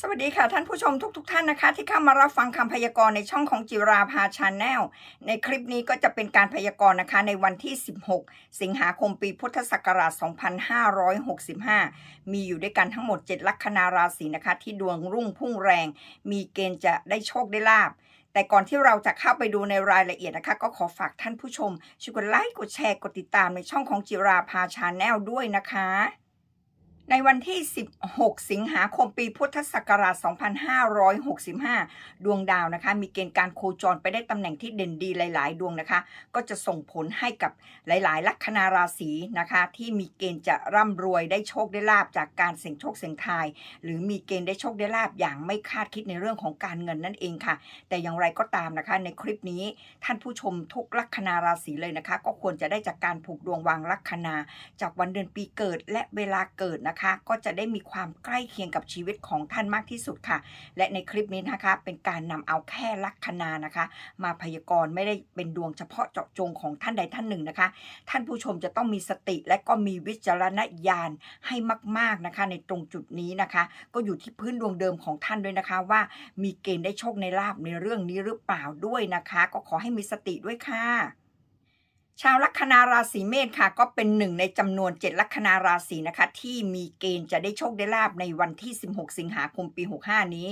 สวัสดีค่ะท่านผู้ชมทุกๆทท่านนะคะ ที่เข้ามารับฟังคำพยากรณ์ในช่องของจิราภาชาแนลในคลิปนี้ก็จะเป็นการพยากรณ์นะคะ ในวันที่ 16 สิงหาคมปีพุทธศักราช 2565 มีอยู่ด้วยกันทั้งหมด 7 ลัคนาราศีนะคะ ที่ดวงรุ่งพุ่งแรง มีเกณฑ์จะได้โชคได้ลาบแต่ก่อนที่เราจะเข้าไปดูในรายละเอียดนะคะ ก็ขอฝากท่านผู้ชมช่วยกดไลค์กดแชร์กดติดตามในช่องของจิราภาชาแนลด้วยนะคะ ในวันที่ 16 สิงหาคมปีพุทธศักราช 2565 ดวงดาวนะคะ มีเกณฑ์การโคจรไปได้ตำแหน่งที่เด่นดีหลาย ๆ ดวงนะคะ ก็จะส่งผลให้กับหลาย ๆ ลัคนาราศีนะคะ ที่มีเกณฑ์จะร่ำรวยได้โชคได้ลาบจากการเสี่ยงโชคเสี่ยงทาย หรือมีเกณฑ์ได้โชคได้ลาบอย่างไม่คาดคิดในเรื่องของการเงินนั่นเองค่ะ แต่อย่างไรก็ตามนะคะ ในคลิปนี้ท่านผู้ชมทุกลัคนาราศีเลยนะคะ ก็ควรจะได้จากการผูกดวงวางลัคนา จากวันเดือนปีเกิดและเวลาเกิดนะคะก็จะได้มีความใกล้เคียงกับชีวิตของท่านมากที่สุดค่ะ และในคลิปนี้นะคะ เป็นการนำเอาแค่ลัคนานะคะ มาพยากรณ์ไม่ได้เป็นดวงเฉพาะเจาะจงของท่านใดท่านหนึ่งนะคะ ท่านผู้ชมจะต้องมีสติและก็มีวิจารณญาณให้มาก ๆนะคะ ในตรงจุดนี้นะคะ ก็อยู่ที่พื้นดวงเดิมของท่านด้วยนะคะ ว่ามีเกณฑ์ได้โชคในลาบในเรื่องนี้หรือเปล่าด้วยนะคะ ก็ขอให้มีสติด้วยค่ะ ชาวลัคนาราศีเมษค่ะ ก็เป็นหนึ่งในจำนวน 7 ลัคนาราศีนะคะ ที่มีเกณฑ์จะได้โชคได้ลาบในวันที่ 16 สิงหาคมปี 65 นี้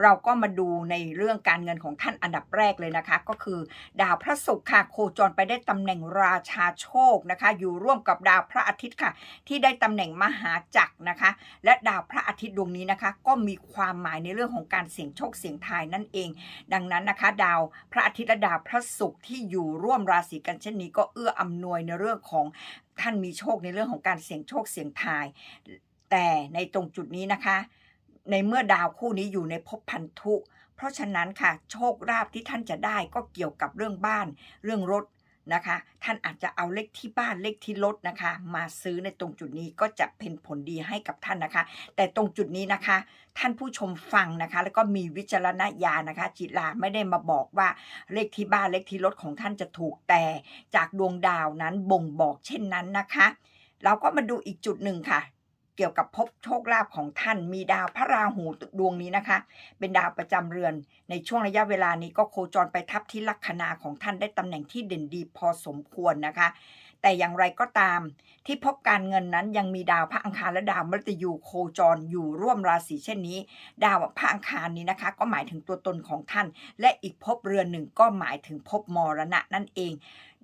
เราก็มาดูในเรื่องการเงินของท่านอันดับแรกเลยนะคะ ก็คือ ดาวพระศุกร์ค่ะ โคจรไปได้ตำแหน่งราชาโชคนะคะ อยู่ร่วมกับดาวพระอาทิตย์ค่ะ ที่ได้ตำแหน่งมหาจักรนะคะ และดาวพระอาทิตย์ดวงนี้นะคะ ก็มีความหมายในเรื่องของการเสี่ยงโชคเสี่ยงทายนั่นเอง ดังนั้นนะคะ ดาวพระอาทิตย์และดาวพระศุกร์ที่อยู่ร่วมราศีกันเช่นนี้ก็เอื้ออำนวยในเรื่องของท่านมีโชคในเรื่องของการเสี่ยงโชคเสี่ยงทาย แต่ในตรงจุดนี้นะคะ ในเมื่อดาวคู่นี้อยู่ในภพพันธุ เพราะฉะนั้นค่ะโชคลาภที่ท่านจะได้ก็เกี่ยวกับเรื่องบ้าน เรื่องรถ นะคะ ท่านอาจจะเอาเลขที่บ้านเลขที่รถนะคะ มาซื้อในตรงจุดนี้ก็จะเป็นผลดีให้กับท่านนะคะ แต่ตรงจุดนี้นะคะ ท่านผู้ชมฟังนะคะ แล้วก็มีวิจารณญาณนะคะ จิตลาไม่ได้มาบอกว่าเลขที่บ้านเลขที่รถของท่านจะถูกแต่จากดวงดาวนั้นบ่งบอกเช่นนั้นนะคะ เราก็มาดูอีกจุดหนึ่งค่ะ เกี่ยวกับพบโชคลาภของท่าน มีดาวพระราหูดวงนี้นะคะ เป็นดาวประจำเรือน ในช่วงระยะเวลานี้ก็โคจรไปทับที่ลัคนาของท่านได้ตำแหน่งที่เด่นดีพอสมควรนะคะ แต่อย่างไรก็ตาม ที่พบการเงินนั้นยังมีดาวพระอังคารและดาวมฤตยูโคจรอยู่ร่วมราศีเช่นนี้ ดาวพระอังคารนี้นะคะ ก็หมายถึงตัวตนของท่าน และอีกภพเรือนหนึ่งก็หมายถึงภพมรณะนั่นเอง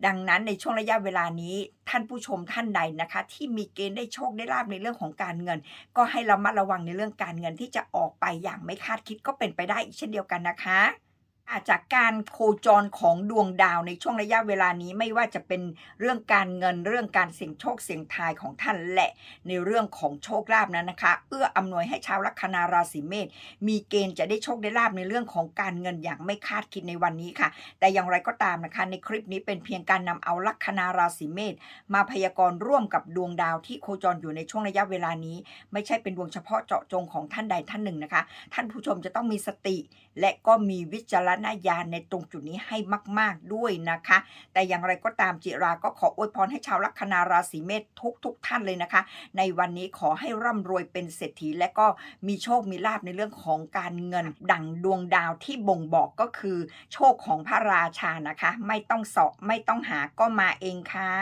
ดังนั้นในช่วงระยะเวลานี้ท่านผู้ชมท่านใดนะคะ ที่มีเกณฑ์ได้โชคได้ลาบในเรื่องของการเงิน ก็ให้ระมัดระวังในเรื่องการเงินที่จะออกไปอย่างไม่คาดคิดก็เป็นไปได้อีกเช่นเดียวกันนะคะ อาจจากการโคจรของดวงดาวในช่วงระยะเวลานี้ไม่ว่าจะเป็นเรื่องการเงินเรื่องการเสี่ยงโชคเสี่ยงทายของท่านและ ในเรื่องของโชคลาภนั้นนะคะ เอื้ออำนวยให้ชาวลัคนาราศีเมษมีเกณฑ์จะได้โชคได้ลาบในเรื่องของการเงินอย่างไม่คาดคิดในวันนี้ค่ะ แต่อย่างไรก็ตามนะคะ ในคลิปนี้เป็นเพียงการนำเอาลัคนาราศีเมษมาพยากรณ์ร่วมกับดวงดาวที่โคจรอยู่ในช่วงระยะเวลานี้ ไม่ใช่เป็นดวงเฉพาะเจาะจงของท่านใดท่านหนึ่งนะคะ ท่านผู้ชมจะต้องมีสติ และก็มีวิจารณญาณในตรงจุดนี้ให้มาก ๆด้วยนะคะ แต่อย่างไรก็ตามจิราก็ขออวยพรให้ชาวลัคนาราศีเมษทุกทุกๆท่านเลยนะคะ ในวันนี้ขอให้ร่ำรวยเป็นเศรษฐีและก็มีโชคมีลาภในเรื่องของการเงิน ดังดวงดาวที่บ่งบอกก็คือ โชคของพระราชานะคะ ไม่ต้องสาะไม่ต้องหาก็มาเองค่ะ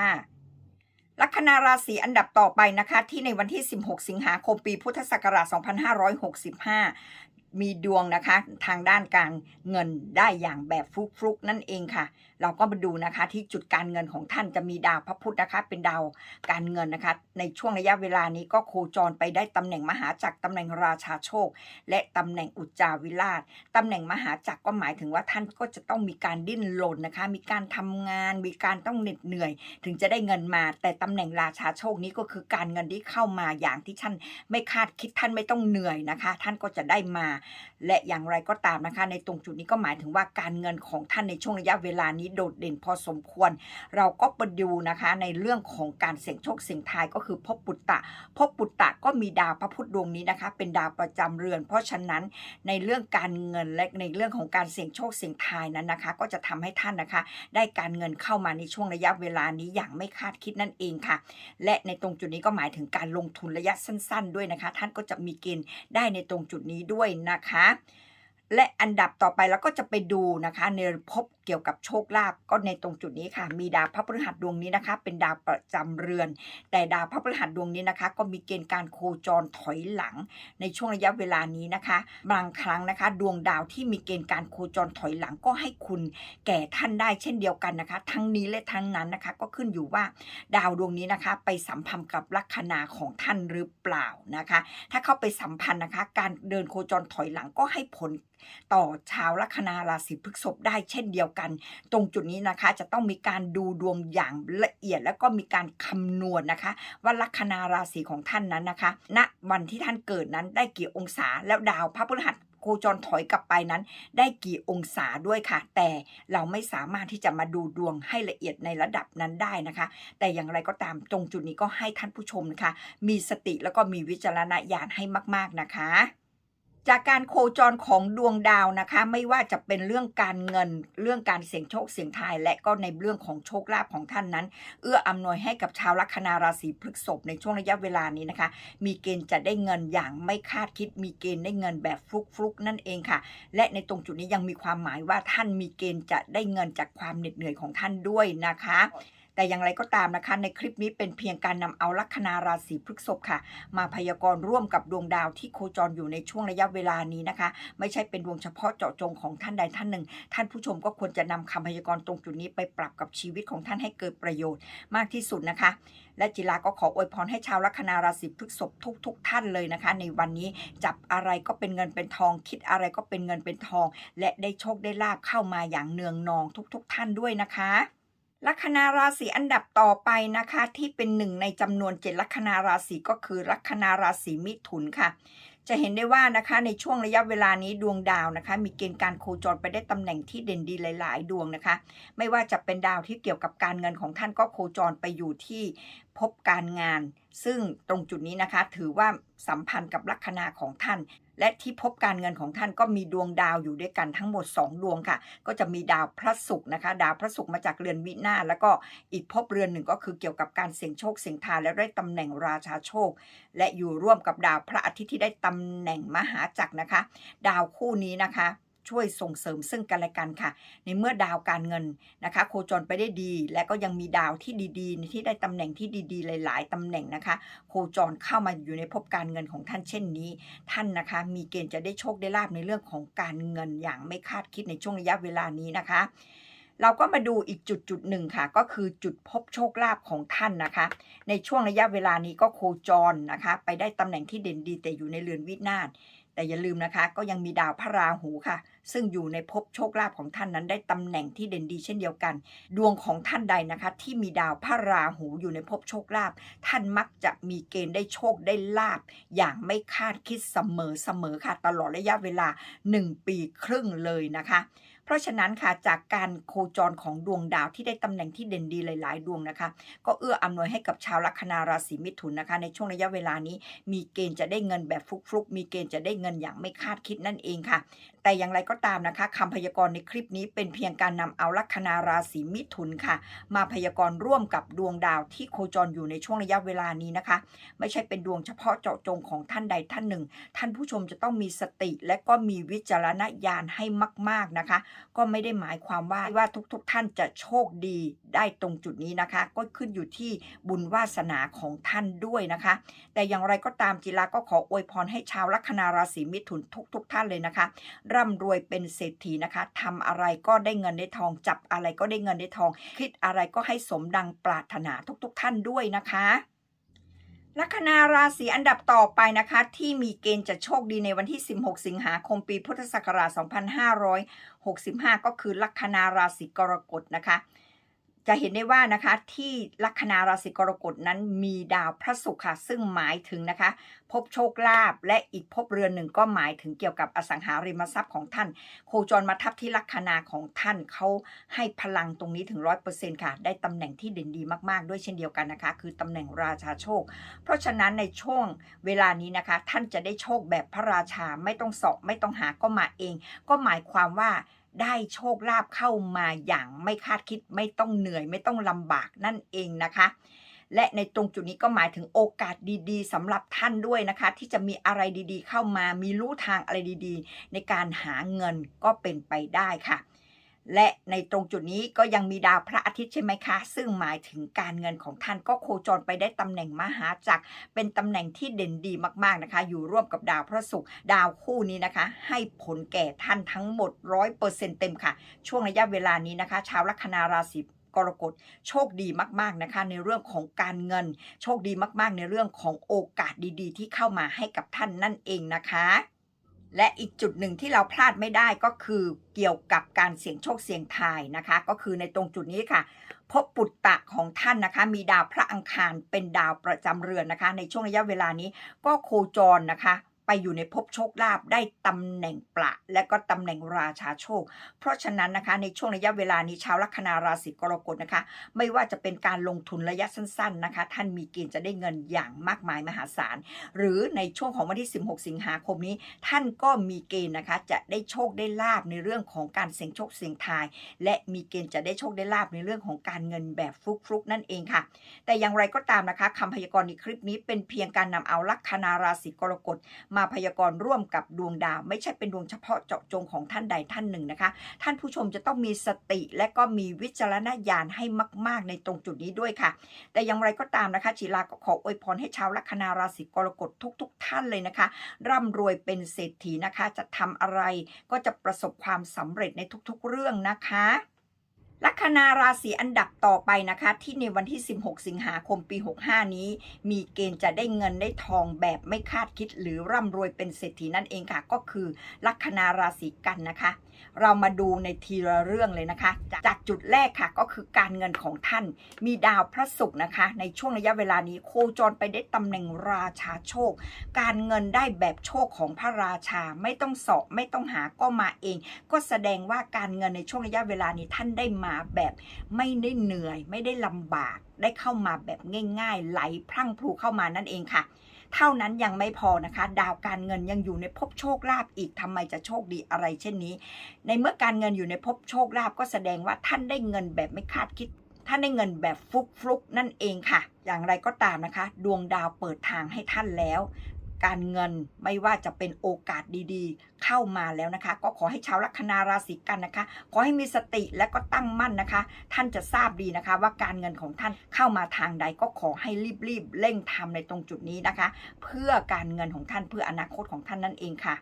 ลัคนาราศีอันดับต่อไปนะคะ ที่ในวันที่ 16 สิงหาคมปีพุทธศักราช 2565 มีดวงนะคะ ทางด้านการเงินได้อย่างแบบฟลุกๆนั่นเองค่ะ เราก็มาดูนะคะที่จุดการเงินของท่านจะมีดาวพระพุธนะคะ เป็นดาวการเงินนะคะ ในช่วงระยะเวลานี้ก็โคจรไปได้ตำแหน่งมหาจักรตำแหน่งราชาโชค และตำแหน่งอุจจาวิราชตำแหน่งมหาจักรก็หมายถึงว่าท่านก็จะต้องมีการดิ้นรนนะคะ มีการทำงาน มีการต้องเหน็ดเหนื่อย ถึงจะได้เงินมา แต่ตำแหน่งราชาโชคนี้ก็คือการเงินที่เข้ามาอย่างที่ท่านไม่คาดคิดท่านไม่ต้องเหนื่อยนะคะ ท่านก็จะได้มา และอย่างไรก็ตามนะคะ ในตรงจุดนี้ก็หมายถึงว่าการเงินของท่านในช่วงระยะเวลานี้โดดเด่นพอสมควร เราก็ไปดูนะคะในเรื่องของการเสี่ยงโชคเสี่ยงทายก็คือพบปุตตะพบปุตตะก็มีดาวพระพุธดวงนี้นะคะ เป็นดาวประจำเรือน เพราะฉะนั้นในเรื่องการเงินและในเรื่องของการเสี่ยงโชคเสี่ยงทายนั้นนะคะ ก็จะทำให้ท่านนะคะ ได้การเงินเข้ามาในช่วงระยะเวลานี้อย่างไม่คาดคิดนั่นเองค่ะ และในตรงจุดนี้ก็หมายถึงการลงทุนระยะสั้น ๆ ด้วยนะคะ ท่านก็จะมีเกณฑ์ได้ในตรงจุดนี้ด้วยนะคะและอันดับต่อไปเราก็จะไปดูนะคะในภพเกี่ยวกับโชคลาภก็ในตรงจุดนี้ค่ะ มีดาวพระพฤหัสดวงนี้นะคะ เป็นดาวประจำเรือน แต่ดาวพระพฤหัสดวงนี้นะคะ ก็มีเกณฑ์การโคจรถอยหลัง ในช่วงระยะเวลานี้นะคะ บางครั้งนะคะ ดวงดาวที่มีเกณฑ์การโคจรถอยหลังก็ให้คุณแก่ท่านได้เช่นเดียวกันนะคะ ทั้งนี้และทั้งนั้นนะคะ ก็ขึ้นอยู่ว่าดาวดวงนี้นะคะ ไปสัมพันธ์กับลัคนาของท่านหรือเปล่านะคะ ถ้าเข้าไปสัมพันธ์นะคะ การเดินโคจรถอยหลังก็ให้ผลต่อชาวลัคนาราศีพฤษภได้เช่นเดียวกันตรงจุดนี้นะคะจะต้องมีการดูดวงอย่างละเอียด แล้วก็มีการคำนวณนะคะ ว่าลัคนาราศีของท่านนั้นนะคะณวันที่ท่านเกิดนั้นได้กี่องศาแล้วดาวพระพฤหัสโคจรถอยกลับไปนั้น ได้กี่องศาด้วยค่ะ แต่เราไม่สามารถที่จะมาดูดวงให้ละเอียดในระดับนั้นได้นะคะ แต่อย่างไรก็ตามตรงจุดนี้ก็ให้ท่านผู้ชมนะคะ มีสติแล้วก็มีวิจารณญาณให้มาก ๆนะคะ จากการโคจรของดวงดาวนะคะ ไม่ว่าจะเป็นเรื่องการเงินเรื่องการเสี่ยงโชคเสี่ยงทาย และก็ในเรื่องของโชคลาภของท่านนั้น เอื้ออำนวยให้กับชาวลัคนาราศีพฤษภในช่วงระยะเวลานี้นะคะ มีเกณฑ์จะได้เงินอย่างไม่คาดคิด มีเกณฑ์ได้เงินแบบฟลุกๆนั่นเองค่ะ และในตรงจุดนี้ยังมีความหมายว่าท่านมีเกณฑ์จะได้เงินจากความเหน็ดเหนื่อยของท่านด้วยนะคะ แต่อย่างไรก็ตามนะคะ ในคลิปนี้เป็นเพียงการนำเอาลัคนาราศีพฤษภค่ะ มาพยากรณ์ร่วมกับดวงดาวที่โคจรอยู่ในช่วงระยะเวลานี้นะคะ ไม่ใช่เป็นดวงเฉพาะเจาะจงของท่านใดท่านหนึ่ง ท่านผู้ชมก็ควรจะนำคำพยากรณ์ตรงจุดนี้ไปปรับกับชีวิตของท่านให้เกิดประโยชน์มากที่สุดนะคะ และจิราก็ขออวยพรให้ชาวลัคนาราศีพฤษภทุกๆท่านเลยนะคะ ในวันนี้จับอะไรก็เป็นเงินเป็นทอง คิดอะไรก็เป็นเงินเป็นทอง และได้โชคได้ลาบเข้ามาอย่างเนืองนองทุก ๆท่านด้วยนะคะ ลัคนาราศีอันดับต่อไปนะคะ ที่เป็นหนึ่งในจำนวนเจ็ดลัคนาราศีก็คือลัคนาราศีมิถุนค่ะ จะเห็นได้ว่านะคะในช่วงระยะเวลานี้ดวงดาวนะคะ มีเกณฑ์การโคจรไปได้ตำแหน่งที่เด่นดีหลาย ๆ ดวงนะคะ ไม่ว่าจะเป็นดาวที่เกี่ยวกับการเงินของท่านก็โคจรไปอยู่ที่พบการงาน ซึ่งตรงจุดนี้นะคะ ถือว่าสัมพันธ์กับลัคนาของท่าน และที่พบการเงินของท่านก็มีดวงดาวอยู่ด้วยกันทั้งหมด 2 ดวงค่ะ ก็จะมีดาวพระศุกร์นะคะ ดาวพระศุกร์มาจากเรือนวินาแล้วก็อีกพบเรือนหนึ่งก็คือเกี่ยวกับการเสี่ยงโชคเสี่ยงทานและได้ตำแหน่งราชาโชค และอยู่ร่วมกับดาวพระอาทิตย์ที่ได้ตำแหน่งมหาจักรนะคะ ดาวคู่นี้นะคะ ช่วยส่งเสริมซึ่งกันและกันค่ะ ในเมื่อดาวการเงินนะคะ โคจรไปได้ดี และก็ยังมีดาวที่ดีๆ ที่ได้ตำแหน่งที่ดีๆ หลาย ๆตำแหน่งนะคะ โคจรเข้ามาอยู่ในภพการเงินของท่านเช่นนี้ ท่านนะคะ มีเกณฑ์จะได้โชคได้ลาบในเรื่องของการเงินอย่างไม่คาดคิดในช่วงระยะเวลานี้นะคะ เราก็มาดูอีกจุดจุดหนึ่งค่ะ ก็คือจุดพบโชคลาภของท่านนะคะ ในช่วงระยะเวลานี้ก็โคจรนะคะ ไปได้ตำแหน่งที่เด่นดีแต่อยู่ในเรือนวินาศ แต่อย่าลืมนะคะ ก็ยังมีดาวพระราหูค่ะซึ่งอยู่ในภพโชคลาภของท่านนั้นได้ตำแหน่งที่เด่นดีเช่นเดียวกัน ดวงของท่านใดนะคะ ที่มีดาวพระราหูอยู่ในภพโชคลาภท่านมักจะมีเกณฑ์ได้โชคได้ลาบ อย่างไม่คาดคิดเสมอเสมอค่ะตลอดระยะเวลา 1 ปีครึ่งเลยนะคะเพราะฉะนั้นค่ะจากการโคจรของดวงดาวที่ได้ตำแหน่งที่เด่นดีหลาย ๆ ดวงนะคะ ก็เอื้ออำนวยให้กับชาวลัคนาราศีมิถุนนะคะ ในช่วงระยะเวลานี้ มีเกณฑ์จะได้เงินแบบฟลุกๆ มีเกณฑ์จะได้เงินอย่างไม่คาดคิดนั่นเองค่ะแต่อย่างไรก็ตามนะคะคำพยากรณ์ในคลิปนี้เป็นเพียงการนำเอาลัคนาราศีมิถุนค่ะ มาพยากรณ์ร่วมกับดวงดาวที่โคจรอยู่ในช่วงระยะเวลานี้นะคะ ไม่ใช่เป็นดวงเฉพาะเจาะจงของท่านใดท่านหนึ่ง ท่านผู้ชมจะต้องมีสติและก็มีวิจารณญาณให้มาก ๆนะคะ ก็ไม่ได้หมายความว่าว่าทุก ๆ ท่านจะโชคดีได้ตรงจุดนี้นะคะ ก็ขึ้นอยู่ที่บุญวาสนาของท่านด้วยนะคะ แต่อย่างไรก็ตามจิราก็ขออวยพรให้ชาวลัคนาราศีมิถุนทุก ๆ ท่านเลยนะคะร่ำรวยเป็นเศรษฐีนะคะทำอะไรก็ได้เงินได้ทอง จับอะไรก็ได้เงินได้ทอง คิดอะไรก็ให้สมดังปรารถนาทุกๆ ท่านด้วยนะคะลัคนาราศีอันดับต่อไปนะคะ ที่มีเกณฑ์จะโชคดีในวันที่ 16 สิงหาคมปีพุทธศักราช 2565 ก็คือลัคนาราศีกรกฎนะคะ จะเห็นได้ว่านะคะที่ลัคนาราศีกรกฎนั้นมีดาวพระศุกร์ค่ะ ซึ่งหมายถึงนะคะ พบโชคลาภและอีกภพเรือนหนึ่งก็หมายถึงเกี่ยวกับอสังหาริมทรัพย์ของท่าน โคจรมาทับที่ลัคนาของท่านเขาให้พลังตรงนี้ถึงร้อยเปอร์เซ็นค่ะ ได้ตำแหน่งที่เด่นดีมากๆ ด้วยเช่นเดียวกันนะคะ คือตำแหน่งราชาโชค เพราะฉะนั้นในช่วงเวลานี้นะคะ ท่านจะได้โชคแบบพระราชาไม่ต้องสาะไม่ต้องหาก็มาเอง ก็หมายความว่า ได้โชคลาภเข้ามาอย่างไม่คาดคิดไม่ต้องเหนื่อย ไม่ต้องลำบากนั่นเองนะคะ และในตรงจุดนี้ก็หมายถึงโอกาสดีๆสำหรับท่านด้วยนะคะ ที่จะมีอะไรดีๆ เข้ามามีรู้ทางอะไรดีๆ ในการหาเงินก็เป็นไปได้ค่ะ และในตรงจุดนี้ก็ยังมีดาวพระอาทิตย์ใช่ไหมคะ ซึ่งหมายถึงการเงินของท่านก็โคจรไปได้ตำแหน่งมหาจักร เป็นตำแหน่งที่เด่นดีมากๆนะคะ อยู่ร่วมกับดาวพระศุกร์ดาวคู่นี้นะคะ ให้ผลแก่ท่านทั้งหมดร้อยเปอร์เซ็นเต็มค่ะ ช่วงระยะเวลานี้นะคะ ชาวลัคนาราศีกรกฎโชคดีมากๆนะคะ ในเรื่องของการเงิน โชคดีมากๆ ในเรื่องของโอกาสดีๆ ที่เข้ามาให้กับท่านนั่นเองนะคะ และอีกจุดหนึ่งที่เราพลาดไม่ได้ก็คือเกี่ยวกับการเสี่ยงโชคเสี่ยงทายนะคะ ก็คือในตรงจุดนี้ค่ะพบปุตตะของท่านนะคะ มีดาวพระอังคารเป็นดาวประจำเรือนนะคะ ในช่วงระยะเวลานี้ก็โคจรนะคะ ไปอยู่ในภพโชคลาภได้ตำแหน่งประและก็ตำแหน่งราชาโชค เพราะฉะนั้นนะคะในช่วงระยะเวลานี้ชาวลัคนาราศีกรกฎนะคะ ไม่ว่าจะเป็นการลงทุนระยะสั้นๆนะคะ ท่านมีเกณฑ์จะได้เงินอย่างมากมายมหาศาล หรือในช่วงของวันที่ 16 สิงหาคมนี้ ท่านก็มีเกณฑ์นะคะจะได้โชคได้ลาบในเรื่องของการเสี่ยงโชคเสี่ยงทาย และมีเกณฑ์จะได้โชคได้ลาบในเรื่องของการเงินแบบฟลุกๆนั่นเองค่ะ แต่อย่างไรก็ตามนะคะคำพยากรณ์ในคลิปนี้เป็นเพียงการนำเอาลัคนาราศีกรกฎมาพยากรณ์ร่วมกับดวงดาว ไม่ใช่เป็นดวงเฉพาะเจาะจงของท่านใดท่านหนึ่งนะคะ ท่านผู้ชมจะต้องมีสติและก็มีวิจารณญาณให้มาก ๆ ในตรงจุดนี้ด้วยค่ะ แต่อย่างไรก็ตามนะคะจิลาก็ขออวยพรให้ชาวลัคนาราศีกรกฎทุกๆท่านเลยนะคะ ร่ำรวยเป็นเศรษฐีนะคะ จะทำอะไรก็จะประสบความสำเร็จในทุกๆเรื่องนะคะ ลัคนาราศีอันดับต่อไปนะคะ ที่ในวันที่ 16 สิงหาคมปี 65 นี้ มีเกณฑ์จะได้เงินได้ทองแบบไม่คาดคิด หรือร่ำรวยเป็นเศรษฐีนั่นเองค่ะ ก็คือลัคนาราศีกันนะคะ เรามาดูในทีละเรื่องเลยนะคะจากจากจุดแรกค่ะก็คือการเงินของท่าน มีดาวพระศุกร์นะคะ ในช่วงระยะเวลานี้โคจรไปได้ตำแหน่งราชาโชค การเงินได้แบบโชคของพระราชาไม่ต้องสอบไม่ต้องหาก็มาเอง ก็แสดงว่าการเงินในช่วงระยะเวลานี้ท่านได้มาแบบไม่ได้เหนื่อย ไม่ได้ลำบาก ได้เข้ามาแบบง่าย ๆ ไหลพรั่งพลูเข้ามานั่นเองค่ะ เท่านั้นยังไม่พอนะคะ ดาวการเงินยังอยู่ในภพโชคลาภอีกทำไมจะโชคดีอะไรเช่นนี้ ในเมื่อการเงินอยู่ในภพโชคลาภก็แสดงว่าท่านได้เงินแบบไม่คาดคิดท่านได้เงินแบบฟุกฟลุกนั่นเองค่ะ อย่างไรก็ตามนะคะ ดวงดาวเปิดทางให้ท่านแล้ว การเงินไม่ว่าจะเป็นโอกาสดีๆ เข้ามาแล้วนะคะ ก็ขอให้ชาวลัคนาราศีกันนะคะ ขอให้มีสติและก็ตั้งมั่นนะคะ ท่านจะทราบดีนะคะว่าการเงินของท่านเข้ามาทางใดก็ขอให้รีบๆเร่งทำในตรงจุดนี้นะคะ เพื่อการเงินของท่านเพื่ออนาคตของท่านนั่นเองค่ะ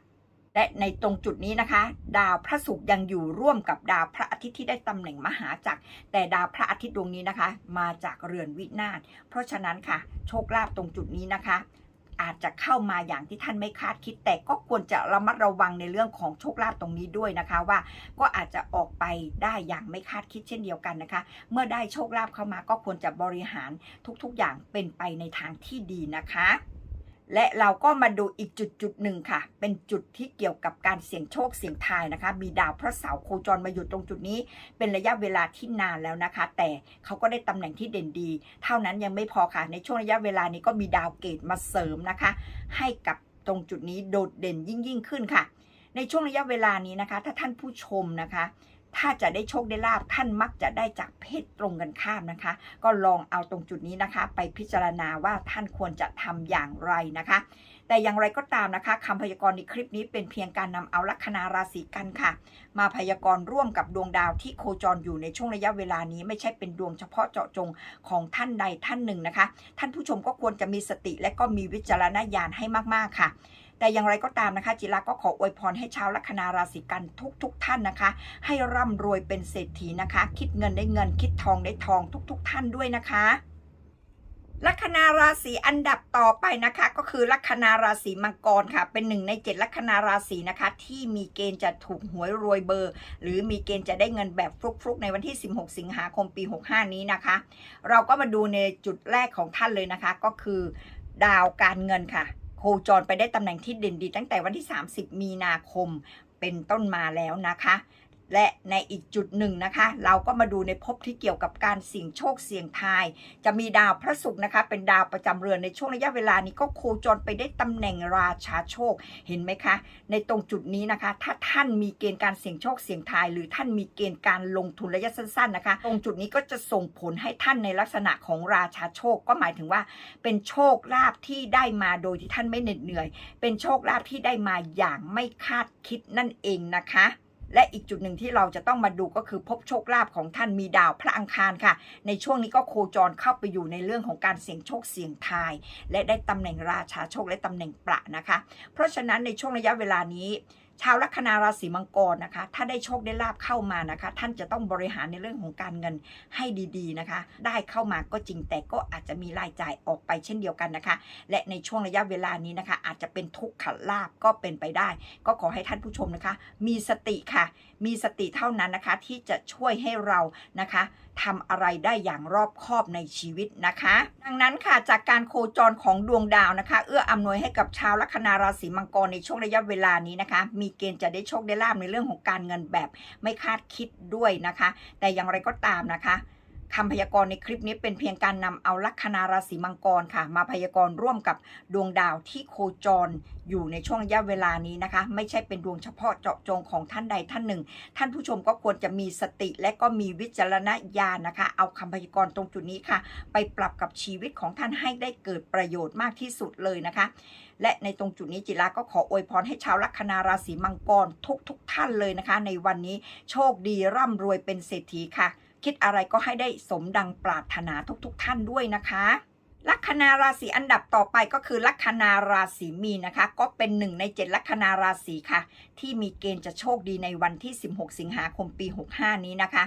และในตรงจุดนี้นะคะ ดาวพระศุกร์ยังอยู่ร่วมกับดาวพระอาทิตย์ที่ได้ตำแหน่งมหาจักร แต่ดาวพระอาทิตย์ดวงนี้นะคะ มาจากเรือนวินาศเพราะฉะนั้นค่ะ โชคลาภตรงจุดนี้นะคะ อาจจะเข้ามาอย่างที่ท่านไม่คาดคิด แต่ก็ควรจะระมัดระวังในเรื่องของโชคลาภตรงนี้ด้วยนะคะว่า ก็อาจจะออกไปได้อย่างไม่คาดคิดเช่นเดียวกันนะคะ เมื่อได้โชคลาภเข้ามาก็ควรจะบริหารทุกๆอย่างเป็นไปในทางที่ดีนะคะ และเราก็มาดูอีกจุดจุดหนึ่งค่ะ เป็นจุดที่เกี่ยวกับการเสี่ยงโชคเสี่ยงทายนะคะ มีดาวพระเสาร์โคจรมาอยู่ตรงจุดนี้ เป็นระยะเวลาที่นานแล้วนะคะ แต่เขาก็ได้ตำแหน่งที่เด่นดี เท่านั้นยังไม่พอค่ะ ในช่วงระยะเวลานี้ก็มีดาวเกตมาเสริมนะคะ ให้กับตรงจุดนี้โดดเด่นยิ่งยิ่งขึ้นค่ะ ในช่วงระยะเวลานี้นะคะ ถ้าท่านผู้ชมนะคะ ถ้าจะได้โชคได้ลาบท่านมักจะได้จากเพศตรงกันข้ามนะคะ ก็ลองเอาตรงจุดนี้นะคะ ไปพิจารณาว่าท่านควรจะทำอย่างไรนะคะ แต่อย่างไรก็ตามนะคะคำพยากรณ์ในคลิปนี้เป็นเพียงการนำเอาลัคนาราศีกันค่ะ มาพยากรณ์ร่วมกับดวงดาวที่โคจรอยู่ในช่วงระยะเวลานี้ ไม่ใช่เป็นดวงเฉพาะเจาะจงของท่านใดท่านหนึ่งนะคะ ท่านผู้ชมก็ควรจะมีสติและก็มีวิจารณญาณให้มากๆค่ะ แต่อย่างไรก็ตามนะคะ จิราก็ขออวยพรให้ชาวลัคนาราศีกันทุกๆทท่านนะคะ ให้ร่ำรวยเป็นเศรษฐีนะคะ คิดเงินได้เงิน คิดทองได้ทองทุกๆท่านด้วยนะคะลัคนาราศีอันดับต่อไปนะคะ ก็คือลัคนาราศีมังกรค่ะ เป็นหนึ่งในเจ็ดลัคนาราศีนะคะ ที่มีเกณฑ์จะถูกหวยรวยเบอร์ หรือมีเกณฑ์จะได้เงินแบบฟลุกๆ ในวันที่ 16 สิงหาคมปี 65 นี้นะคะ เราก็มาดูในจุดแรกของท่านเลยนะคะ ก็คือ ดาวการเงินค่ะ โคจรไปได้ตำแหน่งที่เด่นดีตั้งแต่วันที่ 30 มีนาคมเป็นต้นมาแล้วนะคะ และในอีกจุดหนึ่งนะคะ เราก็มาดูในภพที่เกี่ยวกับการเสี่ยงโชคเสี่ยงทาย จะมีดาวพระศุกร์นะคะ เป็นดาวประจำเรือนในช่วงระยะเวลานี้ก็โคจรไปได้ตำแหน่งราชาโชคเห็นไหมคะ ในตรงจุดนี้นะคะ ถ้าท่านมีเกณฑ์การเสี่ยงโชคเสี่ยงทาย หรือท่านมีเกณฑ์การลงทุนระยะสั้นๆนะคะ ตรงจุดนี้ก็จะส่งผลให้ท่านในลักษณะของราชาโชคก็หมายถึงว่า เป็นโชคลาภที่ได้มาโดยที่ท่านไม่เหน็ดเหนื่อย เป็นโชคลาภที่ได้มาอย่างไม่คาดคิดนั่นเองนะคะ และอีกจุดหนึ่งที่เราจะต้องมาดูก็คือพบโชคลาภของท่านมีดาวพระอังคารค่ะ ในช่วงนี้ก็โคจรเข้าไปอยู่ในเรื่องของการเสี่ยงโชคเสี่ยงทาย และได้ตำแหน่งราชาโชคและตำแหน่งประนะคะ เพราะฉะนั้นในช่วงระยะเวลานี้ ชาวลัคนาราศีมังกรนะคะ ถ้าได้โชคได้ลาบเข้ามานะคะ ท่านจะต้องบริหารในเรื่องของการเงินให้ดีๆนะคะ ได้เข้ามาก็จริงแต่ก็อาจจะมีรายจ่ายออกไปเช่นเดียวกันนะคะ และในช่วงระยะเวลานี้นะคะ อาจจะเป็นทุกขลาบก็เป็นไปได้ ก็ขอให้ท่านผู้ชมนะคะ มีสติค่ะ มีสติเท่านั้นนะคะ ที่จะช่วยให้เรานะคะทำอะไรได้อย่างรอบคอบในชีวิตนะคะ ดังนั้นค่ะจากการโคจรของดวงดาวนะคะ เอื้ออำนวยให้กับชาวลัคนาราศีมังกรในช่วงระยะเวลานี้นะคะ มีเกณฑ์จะได้โชคได้ลาบในเรื่องของการเงินแบบไม่คาดคิดด้วยนะคะ แต่อย่างไรก็ตามนะคะ คำพยากรณ์ในคลิปนี้เป็นเพียงการนำเอาลัคนาราศีมังกรค่ะ มาพยากรณ์ร่วมกับดวงดาวที่โคจรอยู่ในช่วงระยะเวลานี้นะคะ ไม่ใช่เป็นดวงเฉพาะเจาะจงของท่านใดท่านหนึ่ง ท่านผู้ชมก็ควรจะมีสติและก็มีวิจารณญาณนะคะ เอาคำพยากรณ์ตรงจุดนี้ค่ะ ไปปรับกับชีวิตของท่านให้ได้เกิดประโยชน์มากที่สุดเลยนะคะ และในตรงจุดนี้จิราก็ขออวยพรให้ชาวลัคนาราศีมังกรทุกทุกท่านเลยนะคะ ในวันนี้โชคดีร่ำรวยเป็นเศรษฐีค่ะ คิดอะไรก็ให้ได้สมดังปรารถนาทุกๆทท่านด้วยนะคะลัคนาราศีอันดับต่อไปก็คือลัคนาราศีมีนนะคะ ก็เป็นหนึ่งในเจ็ดลัคนาราศีค่ะ ที่มีเกณฑ์จะโชคดีในวันที่ 16 สิงหาคมปี 65 นี้นะคะ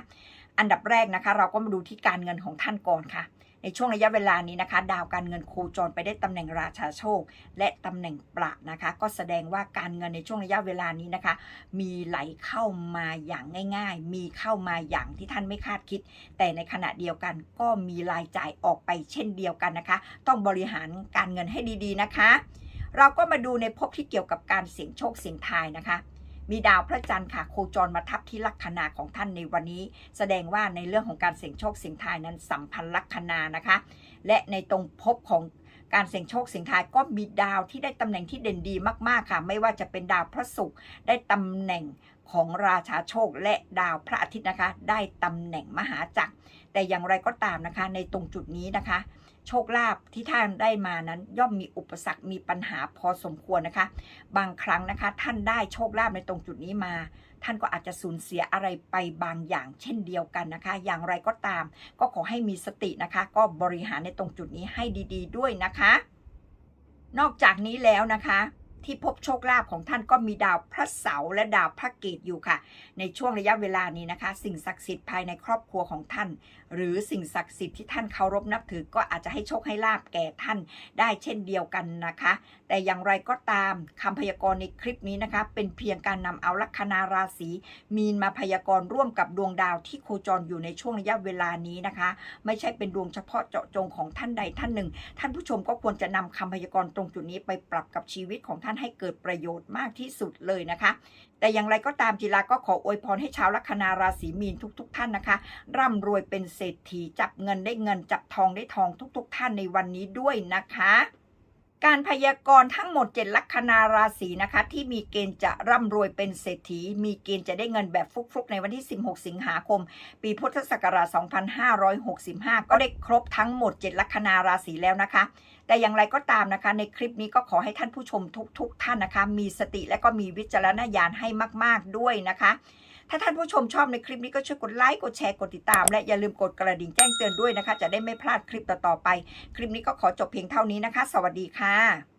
อันดับแรกนะคะ เราก็มาดูที่การเงินของท่านก่อนค่ะ ในช่วงระยะเวลานี้นะคะ ดาวการเงินโคจรไปได้ตำแหน่งราชาโชค และตำแหน่งประนะคะ ก็แสดงว่าการเงินในช่วงระยะเวลานี้นะคะ มีไหลเข้ามาอย่างง่าย ๆ มีเข้ามาอย่างที่ท่านไม่คาดคิด แต่ในขณะเดียวกันก็มีรายจ่ายออกไปเช่นเดียวกันนะคะ ต้องบริหารการเงินให้ดีๆนะคะ เราก็มาดูในภพที่เกี่ยวกับการเสี่ยงโชคเสี่ยงทายนะคะ มีดาวพระจันทร์ค่ะโคจรมาทับที่ลัคนาของท่านในวันนี้ แสดงว่าในเรื่องของการเสี่ยงโชคเสี่ยงทายนั้นสัมพันธ์ลัคนานะคะ และในตรงภพของการเสี่ยงโชคเสี่ยงทายก็มีดาวที่ได้ตำแหน่งที่เด่นดีมากๆค่ะ ไม่ว่าจะเป็นดาวพระศุกร์ได้ตำแหน่งของราชาโชคและดาวพระอาทิตย์นะคะ ได้ตำแหน่งมหาจักร แต่อย่างไรก็ตามนะคะ ในตรงจุดนี้นะคะ โชคลาภที่ท่านได้มานั้นย่อมมีอุปสรรคมีปัญหาพอสมควรนะคะ บางครั้งนะคะ ท่านได้โชคลาภในตรงจุดนี้มา ท่านก็อาจจะสูญเสียอะไรไปบางอย่าง เช่นเดียวกันนะคะ อย่างไรก็ตาม ก็ขอให้มีสตินะคะ ก็บริหารในตรงจุดนี้ให้ดี ๆ ด้วยนะคะ นอกจากนี้แล้วนะคะ ที่พบโชคลาภของท่านก็มีดาวพระเสาร์และดาวพระเกตอยู่ค่ะ ในช่วงระยะเวลานี้นะคะ สิ่งศักดิ์สิทธิ์ภายในครอบครัวของท่าน หรือสิ่งศักดิ์สิทธิ์ที่ท่านเคารพนับถือก็อาจจะให้โชคให้ลาบแก่ท่านได้เช่นเดียวกันนะคะ แต่อย่างไรก็ตามคำพยากรณ์ในคลิปนี้นะคะ เป็นเพียงการนำเอาลัคนาราศีมีนมาพยากรณ์ร่วมกับดวงดาวที่โคจรอยู่ในช่วงระยะเวลานี้นะคะ ไม่ใช่เป็นดวงเฉพาะเจาะจงของท่านใดท่านหนึ่ง ท่านผู้ชมก็ควรจะนำคำพยากรณ์ตรงจุดนี้ไปปรับกับชีวิตของท่านให้เกิดประโยชน์มากที่สุดเลยนะคะ แต่อย่างไรก็ตามจิราก็ขออวยพรให้ชาวลัคนาราศีมีนทุกๆท่านนะคะ ร่ำรวยเป็นเศรษฐีจับเงินได้เงินจับทองได้ทองทุก ๆ ท่านในวันนี้ด้วยนะคะ การพยากรณ์ทั้งหมด 7 ลัคนาราศีนะคะ ที่มีเกณฑ์จะร่ำรวยเป็นเศรษฐี มีเกณฑ์จะได้เงินแบบฟุกๆ ในวันที่ 16 สิงหาคม ปีพุทธศักราช 2565 ก็ได้ครบทั้งหมด 7 ลัคนาราศีแล้วนะคะ แต่อย่างไรก็ตามนะคะ ในคลิปนี้ก็ขอให้ท่านผู้ชมทุกๆท่านนะคะ มีสติและก็มีวิจารณญาณให้มาก ๆด้วยนะคะ ถ้าท่านผู้ชมชอบในคลิปนี้ก็ช่วยกดไลค์กดแชร์กดติดตาม และอย่าลืมกดกระดิ่งแจ้งเตือนด้วยนะคะ จะได้ไม่พลาดคลิปต่อๆไป คลิปนี้ก็ขอจบเพียงเท่านี้นะคะ สวัสดีค่ะ